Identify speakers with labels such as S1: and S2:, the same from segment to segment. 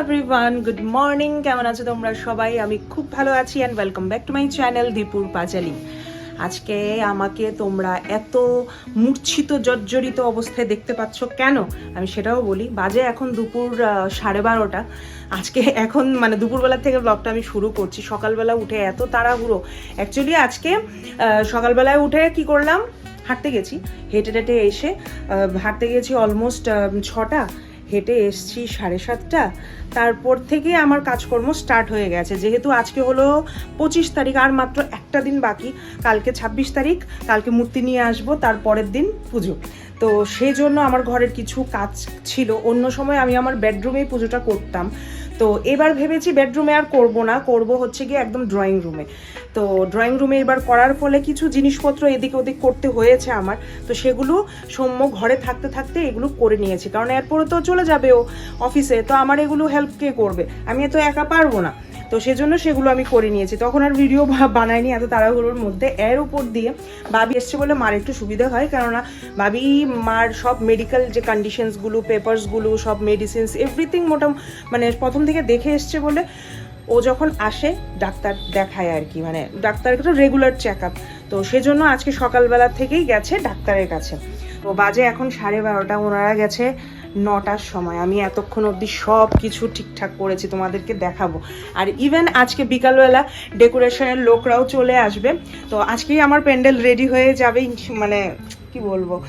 S1: Everyone good morning কেমন আছো তোমরা সবাই? আমি খুব ভালো আছি and welcome back to my channel দীপুর পাঁচালি আজকে আমাকে তোমরা এত মূর্ছিত, জর্জরিত অবস্থায় দেখতে পাচ্ছ কেন? আমি সেটাও বলি। বাজে এখন দুপুর সাড়ে বারোটা। আজকে এখন মানে দুপুরবেলার থেকে ব্লগটা আমি শুরু করছি। সকালবেলা উঠে এত তাড়াহুড়ো। অ্যাকচুয়ালি আজকে সকালবেলায় উঠে কি করলাম? হাঁটতে গেছি। হেঁটে হেঁটে এসে হাঁটতে গেছি অলমোস্ট ছটা। হেঁটে এসছি সাড়ে সাতটা। তারপর থেকে আমার কাজকর্ম স্টার্ট হয়ে গেছে। যেহেতু আজকে হলো পঁচিশ তারিখ, আর মাত্র একটা দিন বাকি। কালকে ছাব্বিশ তারিখ, কালকে মূর্তি নিয়ে আসব, তার পরের দিন পুজো। তো সেই জন্য আমার ঘরের কিছু কাজ ছিল। অন্য সময় আমি আমার বেডরুমেই পুজোটা করতাম। তো এবার ভেবেছি বেডরুমে আর করব না, করব হচ্ছে গিয়ে একদম ড্রয়িং রুমে তো ড্রয়িং রুমে এবার করার ফলে কিছু জিনিসপত্র এদিক ওদিক করতে হয়েছে আমার, তো সেগুলো সৌম্য ঘরে থাকতে থাকতে এগুলো করে নিয়েছি। কারণ এরপরে তো চলে যাবে ও অফিসে তো আমার এগুলো হেল্প কে করবে? আমি তো একা পারব না। তো সেজন্য সেগুলো আমি করে নিয়েছি। তখন আর ভিডিও বানাইনি এত তাড়াহুড়োর মধ্যে। এর উপর দিয়ে বাবি এসছে বলে মার একটু সুবিধা হয়। কেননা বাবি মার সব মেডিকেল যে কন্ডিশনসগুলো পেপারসগুলো সব মেডিসিনস এভরিথিং মোটা মানে প্রথম থেকে দেখে এসছে বলে ও যখন আসে, ডাক্তার দেখায় আর কি। মানে ডাক্তার একটা রেগুলার চেক আপ তো সেজন্য আজকে সকালবেলা থেকেই গেছে ডাক্তারের কাছে। তো বাজে এখন সাড়ে বারোটা, ওনারা গেছে নটার সময়। আমি এতক্ষণ অবধি সব কিছু ঠিকঠাক করেছি, তোমাদেরকে দেখাবো। আর ইভেন আজকে বিকালবেলা ডেকোরেশনের লোকরাও চলে আসবে। তো আজকেই আমার প্যান্ডেল রেডি হয়ে যাবে মানে কি বলব,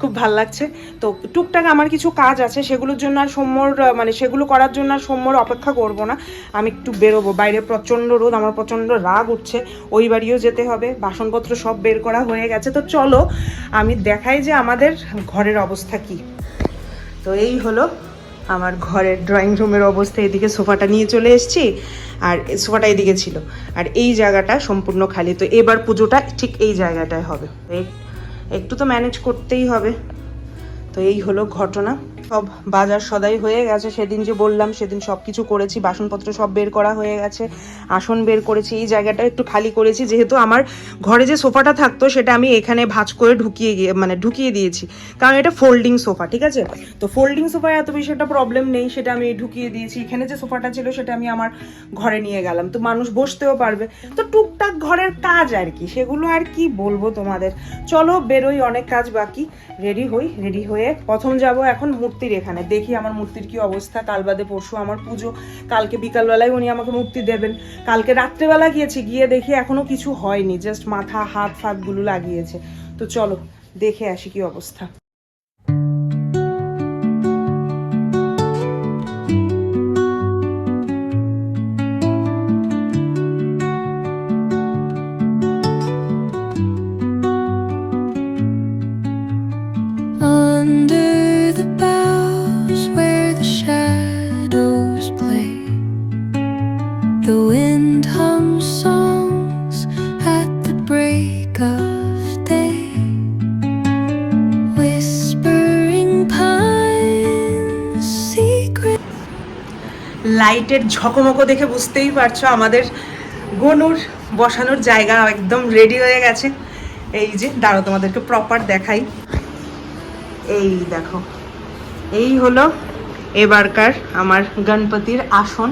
S1: খুব ভালো লাগছে। তো টুকটাক আমার কিছু কাজ আছে, সেগুলোর জন্য আর সৌম্যর মানে সেগুলো করার জন্য আর সৌম্যর অপেক্ষা করব না। আমি একটু বেরোবো। বাইরে প্রচণ্ড রোদ, আমার প্রচণ্ড রাগ উঠছে। ওই বাড়িও যেতে হবে, বাসনপত্র সব বের করা হয়ে গেছে। তো চলো, আমি দেখাই যে আমাদের ঘরের অবস্থা কি। তো এই হলো আমার ঘরের ড্রয়িং রুমের অবস্থা। এদিকে সোফাটা নিয়ে চলে এসেছি আর সোফাটা এদিকে ছিল। আর এই জায়গাটা সম্পূর্ণ খালি। তো এবার পুজোটা ঠিক এই জায়গাটায় হবে। একটু তো ম্যানেজ করতেই হবে। তো এই হলো ঘটনা। সব বাজার সদাই হয়ে গেছে। সেদিন যে বললাম, সেদিন সব কিছু করেছি, বাসনপত্র সব বের করা হয়ে গেছে, আসন বের করেছি, এই জায়গাটা একটু খালি করেছি। যেহেতু আমার ঘরে যে সোফাটা থাকতো, সেটা আমি এখানে ভাঁজ করে ঢুকিয়ে গিয়ে মানে ঢুকিয়ে দিয়েছি। কারণ এটা ফোল্ডিং সোফা, ঠিক আছে? তো ফোল্ডিং সোফায় এত বেশি একটা প্রবলেম নেই, সেটা আমি ঢুকিয়ে দিয়েছি। এখানে যে সোফাটা ছিল, সেটা আমি আমার ঘরে নিয়ে গেলাম। তো মানুষ বসতেও পারবে। তো টুকটাক ঘরের কাজ আর কি, সেগুলো আর কি বলব তোমাদের। চলো বেরোই, অনেক কাজ বাকি। রেডি হই রেডি হয়ে প্রথম যাব এখন মূর্তির এখানে। দেখি আমার মূর্তির কি অবস্থা। কাল বাদে পরশু আমার পুজো। কালকে বিকালবেলায় উনি আমাকে মূর্তি দেবেন। কালকে রাত্রেবেলা গিয়েছি, গিয়ে দেখি এখনও কিছু হয়নি। জাস্ট মাথা, হাত ফাতগুলো লাগিয়েছে। তো চলো, দেখে আসি কি অবস্থা। লাইটের ঝকমকো দেখে বুঝতেই পারছ আমাদের গনুর বসানোর জায়গা একদম রেডি হয়ে গেছে। এই যে দাঁড়ো তোমাদেরকে প্রপার দেখাই। এই দেখো এই হলো এবারকার আমার গণপতির আসন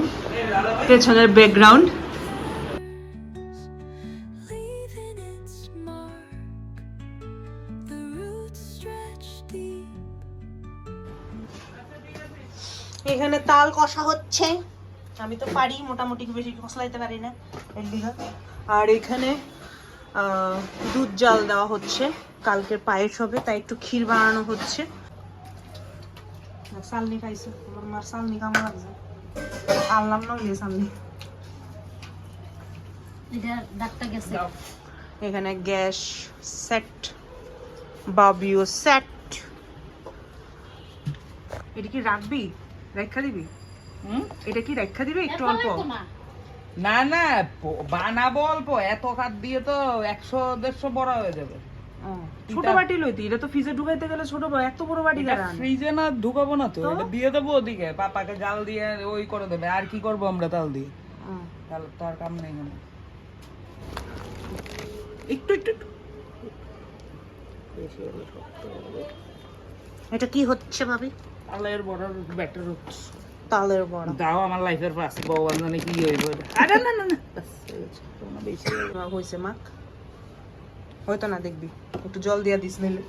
S1: পেছনের ব্যাকগ্রাউন্ড. এখানে তাল কষা হচ্ছে। আমি তো পারি মোটামুটি বেশি দিতে পারি না এর লিগা। আর এখানে দুধ জাল দেওয়া হচ্ছে কালকের পায়েস হবে তাই একটু ক্ষীর বানানো হচ্ছে। সালনি খাইছে? আমার মার সালনি কেমন লাগছে? আনলাম না ইয়ে সালনি। এখানে গ্যাস সেট বাবিও সেট। এটা কি রাখবি? রেখা দিবি? এটা কি রেখা দিবি একটু অল্প?
S2: না না বানাবো অল্প। এত কাঠ দিয়ে তো একশো দেড়শো বড় হয়ে যাবে।
S1: ছোট বাটি লইতি এটা তো ফ্রিজে ঢুকাইতে গেলে ছোট বা- এত বড় বাটি
S2: ফ্রিজে না ঢুকাবো না তো? এটা দিয়ে দেবো ওদিকে। পাপাকে জাল দিয়ে ওই করে দেবে। আর কি করব আমরা তাল দিয়ে? তাহলে তো আর কাম নেই।
S1: একটু একটু। এটা কি হচ্ছে ভাবি?
S2: তালের বড় ব্যাটার
S1: তালের বড়া।
S2: তাও আমার লাইফের জানে কি হইব আরে না না না। হয়ে বেশি
S1: হয়েছে মাক হয়তো না দেখবি। একটু জল দিয়া দিস নিলে।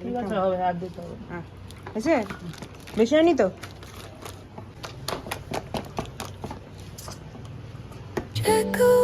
S2: ঠিক আছে হবে আর দিতে হবে। না।
S1: হয়েছে? বেশি হয়নি তো?
S3: Echo